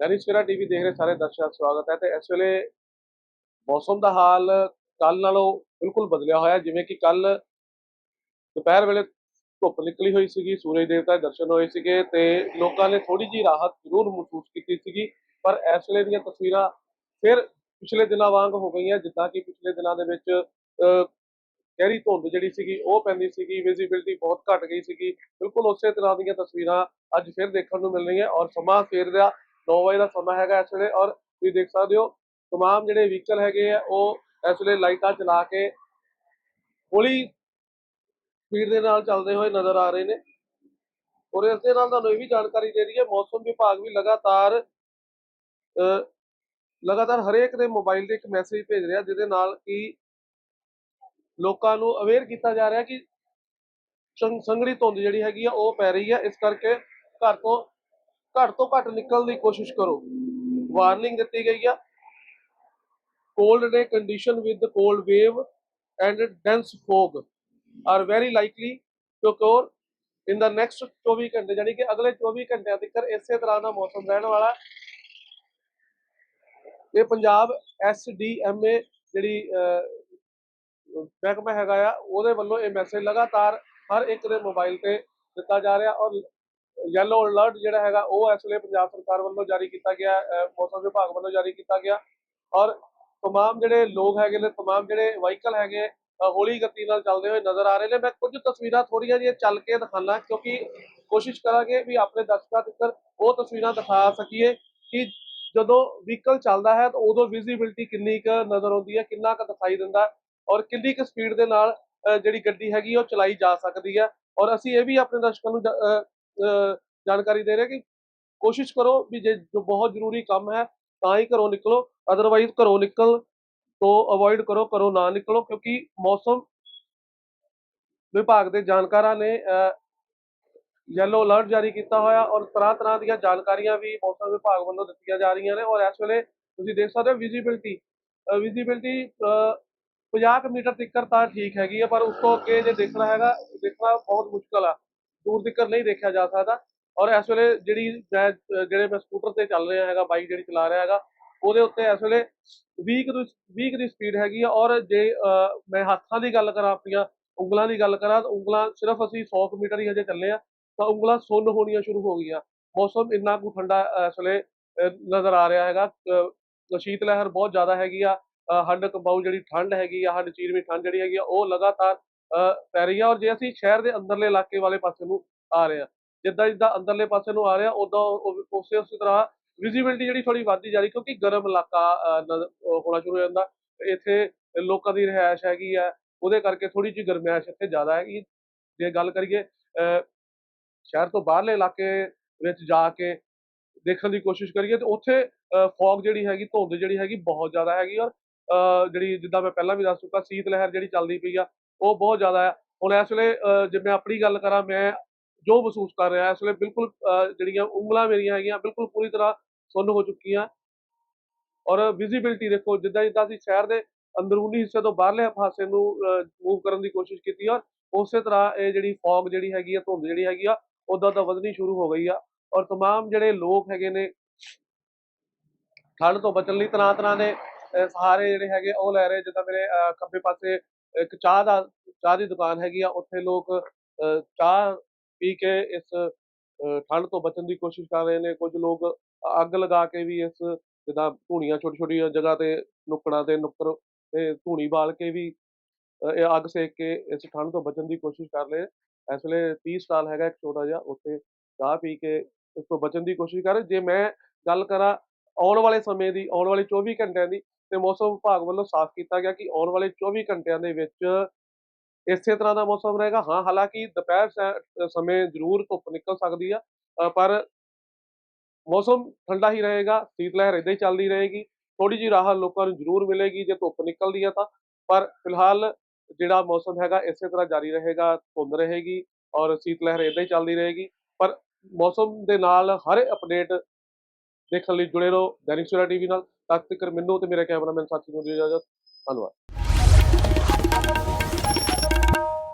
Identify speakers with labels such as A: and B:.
A: Dainik Savera TV ਦੇਖ ਰਹੇ ਸਾਰੇ ਦਰਸ਼ਕਾਂ ਦਾ ਸਵਾਗਤ ਹੈ ਤੇ ਇਸ ਵੇਲੇ ਮੌਸਮ ਦਾ ਹਾਲ ਕੱਲ ਨਾਲੋਂ ਬਿਲਕੁਲ ਬਦਲਿਆ ਹੋਇਆ ਜਿਵੇਂ ਕਿ ਕੱਲ ਦੁਪਹਿਰ ਵੇਲੇ ਧੁੱਪ ਨਿਕਲੀ ਹੋਈ ਸੀਗੀ, ਸੂਰਜ ਦੇਵਤਾ ਦੇ ਦਰਸ਼ਨ ਹੋਏ ਸੀਗੇ ਤੇ ਲੋਕਾਂ ਨੇ ਥੋੜੀ ਜੀ ਰਾਹਤ ਜ਼ਰੂਰ ਮਹਿਸੂਸ ਕੀਤੀ ਸੀਗੀ। ਪਰ ਇਸ ਵੇਲੇ ਦੀਆਂ ਤਸਵੀਰਾਂ ਫਿਰ ਪਿਛਲੇ ਦਿਨਾਂ ਵਾਂਗ ਹੋ ਗਈਆਂ, ਜਿੱਦਾਂ ਕਿ ਪਿਛਲੇ ਦਿਨਾਂ ਦੇ ਵਿੱਚ ਗਹਿਰੀ ਧੁੰਦ ਜਿਹੜੀ ਸੀਗੀ ਉਹ ਪੈਂਦੀ ਸੀਗੀ ਵਿਜ਼ਿਬਿਲਟੀ ਬਹੁਤ ਘਟ ਗਈ ਸੀਗੀ। ਬਿਲਕੁਲ ਉਸੇ ਤਰ੍ਹਾਂ ਦੀਆਂ ਤਸਵੀਰਾਂ ਅੱਜ ਫਿਰ ਦੇਖਣ ਨੂੰ ਮਿਲ ਰਹੀਆਂ ਔਰ ਸਮਾਂ ਸਵੇਰ ਦਾ 9 ਵਜੇ ਦਾ ਸਮਾਂ ਹੈਗਾ ਇਸ ਵੇਲੇ ਔਰ ਤੁਸੀਂ ਦੇਖ ਸਕਦੇ ਹੋ ਤਮਾਮ ਜਿਹੜੇ ਵਹੀਕਲ ਹੈਗੇ ਆ ਉਹ ਇਸ ਵੇਲੇ ਲਾਈਟਾਂ ਚਲਾ ਕੇ ਹੌਲੀ ਸਪੀਡ ਦੇ ਨਾਲ ਚੱਲਦੇ ਹੋਏ ਨਜ਼ਰ ਆ ਰਹੇ ਨੇ। ਔਰ ਇਸ ਦੇ ਨਾਲ ਤੁਹਾਨੂੰ ਇਹ ਵੀ ਜਾਣਕਾਰੀ ਦੇ ਰਹੀ ਹੈ ਮੌਸਮ ਵਿਭਾਗ ਵੀ ਲਗਾਤਾਰ ਅਹ, ਲਗਾਤਾਰ ਹਰੇਕ ਦੇ ਮੋਬਾਈਲ ਤੇ ਇੱਕ ਮੈਸੇਜ ਭੇਜ ਰਿਹਾ ਜਿਹਦੇ ਨਾਲ ਕਿ ਲੋਕਾਂ ਨੂੰ ਅਵੇਅਰ ਕੀਤਾ ਜਾ ਰਿਹਾ ਕਿ ਸੰਗ- ਸੰਘਣੀ ਧੁੰਦ ਜਿਹੜੀ ਹੈਗੀ ਆ ਉਹ ਪੈ ਰਹੀ ਹੈ ਇਸ ਕਰਕੇ ਘਰ ਤੋਂ ਘੱਟ ਤੋਂ ਘੱਟ ਨਿਕਲਣ ਦੀ ਕੋਸ਼ਿਸ਼ ਕਰੋ। ਵਾਰਨਿੰਗ ਦਿੱਤੀ ਗਈ ਆ। Cold day condition with the cold wave and dense fog are very likely to occur in the next 24 ਘੰਟੇ ਯਾਨੀ ਕਿ ਅਗਲੇ 24 ਘੰਟਿਆਂ ਤੱਕ ਇਸੇ ਤਰ੍ਹਾਂ ਦਾ ਮੌਸਮ ਰਹਿਣ ਵਾਲਾ। ਇਹ ਪੰਜਾਬ ਐਸਡੀਐਮਏ ਜਿਹੜੀ ਮਹਿਕਮਾ ਹੈਗਾ ਆ, ਉਹਦੇ ਵੱਲੋਂ ਇਹ ਮੈਸੇਜ ਲਗਾਤਾਰ ਹਰ ਇੱਕ ਦੇ ਮੋਬਾਈਲ ਤੇ ਦਿੱਤਾ ਜਾ ਰਿਹਾ ਔਰ ਯੈਲੋ ਅਲਰਟ ਜਿਹੜਾ ਹੈਗਾ ਉਹ ਇਸ ਵੇਲੇ ਪੰਜਾਬ ਸਰਕਾਰ ਵੱਲੋਂ ਜਾਰੀ ਕੀਤਾ ਗਿਆ ਮੌਸਮ ਵਿਭਾਗ ਵੱਲੋਂ ਜਾਰੀ ਕੀਤਾ ਗਿਆ। ਔਰ ਤਮਾਮ ਜਿਹੜੇ ਲੋਕ ਹੈਗੇ ਨੇ ਤਮਾਮ ਜਿਹੜੇ ਵਾਹੀਕਲ ਹੈਗੇ ਹੌਲੀ ਗਤੀ ਨਾਲ ਚੱਲਦੇ ਹੋਏ ਨਜ਼ਰ ਆ ਰਹੇ ਨੇ। ਮੈਂ ਕੁਝ ਤਸਵੀਰਾਂ ਥੋੜੀਆਂ ਜਿਹੀਆਂ ਚੱਲ ਕੇ ਦਿਖਾਣਾ ਕਿਉਂਕਿ ਕੋਸ਼ਿਸ਼ ਕਰਾਂਗੇ ਵੀ ਆਪਣੇ ਦਰਸ਼ਕਾਂ ਤੱਕ ਉਹ ਤਸਵੀਰਾਂ ਦਿਖਾ ਸਕੀਏ ਕਿ ਜਦੋਂ ਵਹੀਕਲ ਚੱਲਦਾ ਹੈ ਤਾਂ ਉਦੋਂ ਵਿਜ਼ਿਬਿਲਟੀ ਕਿੰਨੀ ਕੁ ਨਜ਼ਰ ਆਉਂਦੀ ਹੈ ਕਿੰਨਾ ਕੁ ਦਿਖਾਈ ਦਿੰਦਾ ਔਰ ਕਿੰਨੀ ਕੁ ਸਪੀਡ ਦੇ ਨਾਲ ਜਿਹੜੀ ਗੱਡੀ ਹੈਗੀ ਉਹ ਚਲਾਈ ਜਾ ਸਕਦੀ ਹੈ। ਔਰ ਅਸੀਂ ਇਹ ਵੀ ਆਪਣੇ ਦਰਸ਼ਕਾਂ ਨੂੰ ਅਹ, ਜਾਣਕਾਰੀ ਦੇ ਰਹੇ ਕਿ ਕੋਸ਼ਿਸ਼ ਕਰੋ ਵੀ ਜੇ ਜੋ ਬਹੁਤ ਜ਼ਰੂਰੀ ਕੰਮ ਹੈ ਤਾਂ ਹੀ ਘਰੋਂ ਨਿਕਲੋ ਅਦਰਵਾਈਜ਼ ਘਰੋਂ ਨਿਕਲ ਤੋਂ ਅਵੋਇਡ ਕਰੋ ਘਰੋਂ ਨਾ ਨਿਕਲੋ ਕਿਉਂਕਿ ਮੌਸਮ ਵਿਭਾਗ ਦੇ ਜਾਣਕਾਰਾਂ ਨੇ ਯੈਲੋ ਅਲਰਟ ਜਾਰੀ ਕੀਤਾ ਹੋਇਆ ਔਰ ਤਰ੍ਹਾਂ ਤਰ੍ਹਾਂ ਦੀਆਂ ਜਾਣਕਾਰੀਆਂ ਵੀ ਮੌਸਮ ਵਿਭਾਗ ਵੱਲੋਂ ਦਿੱਤੀਆਂ ਜਾ ਰਹੀਆਂ ਨੇ ਔਰ ਇਸ ਵੇਲੇ ਤੁਸੀਂ ਦੇਖ ਸਕਦੇ ਹੋ ਵਿਜ਼ਿਬਿਲਟੀ ਵਿਜ਼ਿਬਿਲਟੀ 50 ਕੁ ਮੀਟਰ ਤੱਕ ਤਾਂ ਠੀਕ ਹੈਗੀ ਹੈ ਪਰ ਉਸ ਤੋਂ ਅੱਗੇ ਜੇ ਦੇਖਣਾ ਹੈਗਾ ਦੇਖਣਾ ਬਹੁਤ ਮੁਸ਼ਕਲ ਆ ਦੂਰ ਤੱਕ ਨਹੀਂ ਦੇਖਿਆ ਜਾ ਸਕਦਾ। ਔਰ ਇਸ ਵੇਲੇ ਜਿਹੜੀ ਮੈਂ ਜਿਹੜੇ ਮੈਂ ਸਕੂਟਰ ਤੇ ਚੱਲ ਰਿਹਾ ਹੈਗਾ, ਬਾਈਕ ਜਿਹੜੀ ਚਲਾ ਰਿਹਾ ਹੈਗਾ, ਉਹਦੇ ਉੱਤੇ ਇਸ ਵੇਲੇ 20 ਦੀ 20 ਦੀ ਸਪੀਡ ਹੈਗੀ ਆ। ਔਰ ਜੇ ਮੈਂ ਹੱਥਾਂ ਦੀ ਗੱਲ ਕਰਾਂ ਆਪਣੀਆਂ, ਉਂਗਲਾਂ ਦੀ ਗੱਲ ਕਰਾਂ, ਤਾਂ ਉਂਗਲਾਂ ਸਿਰਫ ਅਸੀਂ 100 ਕੁ ਮੀਟਰ ਹੀ ਹਜੇ ਚੱਲੇ ਆ, ਤਾਂ ਉਂਗਲਾਂ ਸੁੰਨ ਹੋਣੀਆਂ ਸ਼ੁਰੂ ਹੋ ਗਈਆਂ। ਮੌਸਮ ਇੰਨਾ ਕੁ ਠੰਡਾ ਇਸ ਵੇਲੇ ਨਜ਼ਰ ਆ ਰਿਹਾ ਹੈਗਾ। ਸ਼ੀਤ ਲਹਿਰ ਬਹੁਤ ਜ਼ਿਆਦਾ ਹੈਗੀ ਆ। ਹੰਡ ਹੱਡ ਜਿਹੜੀ ਠੰਡ ਹੈਗੀ ਆ ਹੱਡ ਚੀਰਵੀਂ ਠੰਡ ਜਿਹੜੀ ਹੈਗੀ ਆ, ਉਹ ਲਗਾਤਾਰ ਪੈ ਰਹੀ ਹੈ ਔਰ ਜੇ ਅਸੀਂ ਸ਼ਹਿਰ ਦੇ ਅੰਦਰਲੇ ਇਲਾਕੇ ਵਾਲੇ ਪਾਸੇ ਨੂੰ ਆ ਰਹੇ ਹਾਂ ਜਿੱਦਾਂ ਜਿੱਦਾਂ ਅੰਦਰਲੇ ਪਾਸੇ ਨੂੰ ਆ ਰਿਹਾ ਉਦਾਂ ਉਸੇ ਉਸੇ ਤਰ੍ਹਾਂ ਵਿਜ਼ਿਬਿਲਟੀ ਜਿਹੜੀ ਥੋੜੀ ਵੱਧਦੀ ਜਾ ਰਹੀ ਕਿਉਂਕਿ ਗਰਮ ਇਲਾਕਾ ਹੋਣਾ ਸ਼ੁਰੂ ਹੋ ਜਾਂਦਾ। ਇੱਥੇ ਲੋਕਾਂ ਦੀ ਰਿਹਾਇਸ਼ ਹੈਗੀ ਆ ਉਹਦੇ ਕਰਕੇ ਥੋੜੀ ਜਿਹੀ ਗਰਮੈਸ਼ ਇੱਥੇ ਜ਼ਿਆਦਾ ਹੈਗੀ। ਜੇ ਗੱਲ ਕਰੀਏ ਅਹ, ਸ਼ਹਿਰ ਤੋਂ ਬਾਹਰਲੇ ਇਲਾਕੇ ਵਿੱਚ ਜਾ ਕੇ ਦੇਖਣ ਦੀ ਕੋਸ਼ਿਸ਼ ਕਰੀਏ ਤੇ ਉੱਥੇ ਫੌਗ ਜਿਹੜੀ ਹੈਗੀ ਧੁੰਦ ਜਿਹੜੀ ਹੈਗੀ ਬਹੁਤ ਜ਼ਿਆਦਾ ਹੈਗੀ ਔਰ ਅਹ, ਜਿਹੜੀ ਜਿੱਦਾਂ ਮੈਂ ਪਹਿਲਾਂ ਵੀ ਦੱਸ ਚੁੱਕਾ ਸੀਤ ਲਹਿਰ ਜਿਹੜੀ ਚੱਲਦੀ ਪਈ ਆ ਉਹ ਬਹੁਤ ਜ਼ਿਆਦਾ ਹੈ ਹੁਣ ਇਸ ਵੇਲੇ ਅਹ, ਜੇ ਮੈਂ ਆਪਣੀ ਗੱਲ ਕਰਾਂ ਮੈਂ ਜੋ ਮਹਿਸੂਸ ਕਰ ਰਿਹਾ ਇਸ ਵੇਲੇ ਬਿਲਕੁਲ ਅਹ, ਜਿਹੜੀਆਂ ਉਂਗਲਾਂ ਮੇਰੀਆਂ ਹੈਗੀਆਂ ਬਿਲਕੁਲ ਪੂਰੀ ਤਰ੍ਹਾਂ ਸੁੰਨ ਹੋ ਚੁੱਕੀਆਂ ਔਰ ਵਿਜ਼ਿਬਿਲਟੀ ਦੇਖੋ ਜਿੱਦਾਂ ਜਿੱਦਾਂ ਅਸੀਂ ਸ਼ਹਿਰ ਦੇ ਅੰਦਰੂਨੀ ਹਿੱਸੇ ਤੋਂ ਬਾਹਰਲੇ ਪਾਸੇ ਨੂੰ ਮੂਵ ਕਰਨ ਦੀ ਕੋਸ਼ਿਸ਼ ਕੀਤੀ ਔਰ ਉਸੇ ਤਰ੍ਹਾਂ ਇਹ ਜਿਹੜੀ ਫੌਗ ਜਿਹੜੀ ਹੈਗੀ ਆ ਧੁੰਦ ਜਿਹੜੀ ਹੈਗੀ ਆ ਉਦਾਂ ਤਾਂ ਵਧਣੀ ਸ਼ੁਰੂ ਹੋ ਗਈ ਆ ਔਰ तमाम ਜਿਹੜੇ ਲੋਕ ਹੈਗੇ ਨੇ ਠੰਡ ਤੋਂ ਬਚਣ ਲਈ ਤਰ੍ਹਾਂ ਤਰ੍ਹਾਂ ਦੇ ਅਹ, ਸਹਾਰੇ ਜਿਹੜੇ ਹੈਗੇ ਉਹ ਲੈ ਰਹੇ ਜਿੱਦਾਂ ਮੇਰੇ ਅਹ, ਖੱਬੇ ਪਾਸੇ ਇੱਕ ਚਾਹ ਦਾ, ਚਾਹ ਦੀ ਦੁਕਾਨ ਹੈਗੀ ਆ, ਉੱਥੇ ਲੋਕ ਚਾਹ ਪੀ ਕੇ ਇਸ ਠੰਡ ਤੋਂ ਬਚਣ ਦੀ ਕੋਸ਼ਿਸ਼ ਕਰ ਰਹੇ ਨੇ। ਕੁਝ ਲੋਕ ਅੱਗ ਲਗਾ ਕੇ ਵੀ ਇਸ ਜਿੱਦਾਂ ਧੂਣੀਆਂ ਛੋਟੀ ਛੋਟੀਆਂ ਜਗ੍ਹਾ ਤੇ ਨੁੱਕੜਾਂ ਤੇ ਨੁੱਕਰ ਤੇ ਧੂਣੀ ਬਾਲ ਕੇ ਵੀ ਇਹ ਅੱਗ ਸੇਕ ਕੇ ਇਸ ਠੰਡ ਤੋਂ ਬਚਣ ਦੀ ਕੋਸ਼ਿਸ਼ ਕਰ ਰਹੇ। ਇਸ ਵੇਲੇ ਟੀ ਸਟਾਲ ਹੈਗਾ ਇੱਕ ਛੋਟਾ ਜਿਹਾ, ਉੱਥੇ ਚਾਹ ਪੀ ਕੇ ਇਸ ਤੋਂ ਬਚਣ ਦੀ ਕੋਸ਼ਿਸ਼ ਕਰ ਰਹੇ। ਜੇ ਮੈਂ ਗੱਲ ਕਰਾਂ ਆਉਣ ਵਾਲੇ ਸਮੇਂ ਦੀ, ਆਉਣ ਵਾਲੇ 24 ਘੰਟਿਆਂ ਦੀ ਤੇ ਮੌਸਮ ਵਿਭਾਗ ਵੱਲੋਂ ਸਾਫ਼ ਕੀਤਾ ਗਿਆ ਕਿ ਆਉਣ ਵਾਲੇ 24 ਘੰਟਿਆਂ ਦੇ ਵਿੱਚ ਇਸੇ ਤਰ੍ਹਾਂ ਦਾ ਮੌਸਮ ਰਹੇਗਾ। ਹਾਂ, ਹਾਲਾਂਕਿ ਦੁਪਹਿਰ ਸ- ਸਮੇਂ ਜ਼ਰੂਰ ਧੁੱਪ ਨਿਕਲ ਸਕਦੀ ਆ ਪਰ ਮੌਸਮ ਠੰਡਾ ਹੀ ਰਹੇਗਾ, ਸੀਤ ਲਹਿਰ ਇਦਾਂ ਹੀ ਚੱਲਦੀ ਰਹੇਗੀ। ਥੋੜੀ ਜਿਹੀ ਰਾਹਤ ਲੋਕਾਂ ਨੂੰ ਜ਼ਰੂਰ ਮਿਲੇਗੀ ਜੇ ਧੁੱਪ ਨਿਕਲਦੀ ਆ ਤਾਂ, ਪਰ ਫਿਲਹਾਲ ਜਿਹੜਾ ਮੌਸਮ ਹੈਗਾ ਇਸੇ ਤਰ੍ਹਾਂ ਜਾਰੀ ਰਹੇਗਾ, ਧੁੰਦ ਰਹੇਗੀ ਔਰ ਸੀਤ ਲਹਿਰ ਇਦਾਂ ਹੀ ਚੱਲਦੀ ਰਹੇਗੀ। ਪਰ ਮੌਸਮ ਦੇ ਨਾਲ ਹਰ ਅਪਡੇਟ ਦੇਖਣ ਲਈ ਜੁੜੇ ਰਹੋ ਦੈਨਿਕ ਸਵੇਰਾ ਟੀਵੀ ਨਾਲ ਤੱਕ ਤੱਕ ਮੈਨੂੰ ਤੇ ਮੇਰਾ ਕੈਮਰਾਮੈਨ ਸਾਥੀ ਨੂੰ ਦਿਓ ਇਜਾਜ਼ਤ। ਧੰਨਵਾਦ।